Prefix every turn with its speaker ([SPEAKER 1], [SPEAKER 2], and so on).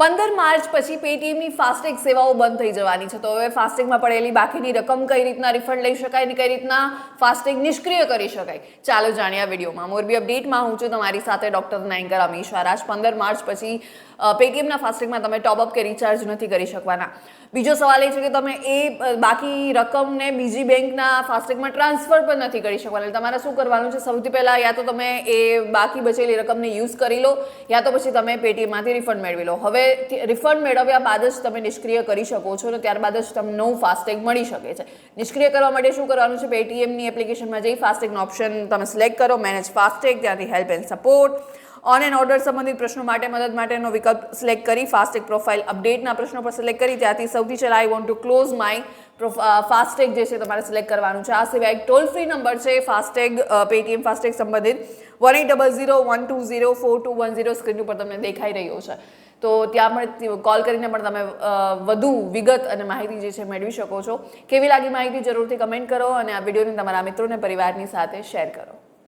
[SPEAKER 1] પંદર માર્ચ પછી પેટીએમની ફાસ્ટેગ સેવાઓ બંધ થઈ જવાની છે. તો હવે ફાસ્ટેગમાં પડેલી બાકીની રકમ કઈ રીતના રિફંડ લઈ શકાય અને કઈ રીતના ફાસ્ટેગ નિષ્ક્રિય કરી શકાય? ચાલો જાણીએ આ વિડીયોમાં. મોરબી અપડેટમાં હું છું તમારી સાથે ડોક્ટર નાયંકર અમીશ આજ પંદર માર્ચ પછી પેટીએમના ફાસ્ટેગમાં તમે ટોપઅપ કે રિચાર્જ નથી કરી શકવાના. બીજો સવાલ એ છે કે તમે એ બાકી રકમને બીજી બેંકના ફાસ્ટેગમાં ટ્રાન્સફર પણ નથી કરી શકવાના. તમારે શું કરવાનું છે? સૌથી પહેલાં યા તો તમે એ બાકી બચેલી રકમને યુઝ કરી લો, યા તો પછી તમે પેટીએમમાંથી રિફંડ મેળવી લો. હવે રિફંડ મેળવ્યા બાદ જ તમે નિષ્ક્રિય કરી શકો છો અને ત્યારબાદ જ તમને નવું ફાસ્ટેગ મળી શકે છે. નિષ્ક્રિય કરવા માટે શું કરવાનું છે? પેટીએમની એપ્લિકેશનમાં જઈ ફાસ્ટેગનો ઓપ્શન તમે સિલેક્ટ કરો મેનેજ ફાસ્ટેગ, ત્યાંથી help and support on and order સંબંધિત પ્રશ્નો માટે મદદ માટેનો વિકલ્પ સિલેક્ટ કરી ફાસ્ટેગ પ્રોફાઇલ અપડેટના પ્રશ્નો પર સિલેક્ટ કરી. ત્યાંથી સૌથી પહેલાં I want to close my FASTag જે છે તમારે સિલેક્ટ કરવાનું છે. આ સિવાય એક ટોલ ફ્રી નંબર છે ફાસ્ટેગ પેટીએમ ફાસ્ટેગ સંબંધિત. One eight double zero one two zero four two one zero screen ઉપર તમને દેખાઈ રહ્યો છે. તો ત્યાં પણ કોલ કરીને પણ તમે વધુ વિગત અને માહિતી જે છે મેળવી શકો છો. કેવી લાગી માહિતી જરૂરથી કમેન્ટ કરો અને આ વિડીયોને તમારા મિત્રોને પરિવારની સાથે શેર કરો.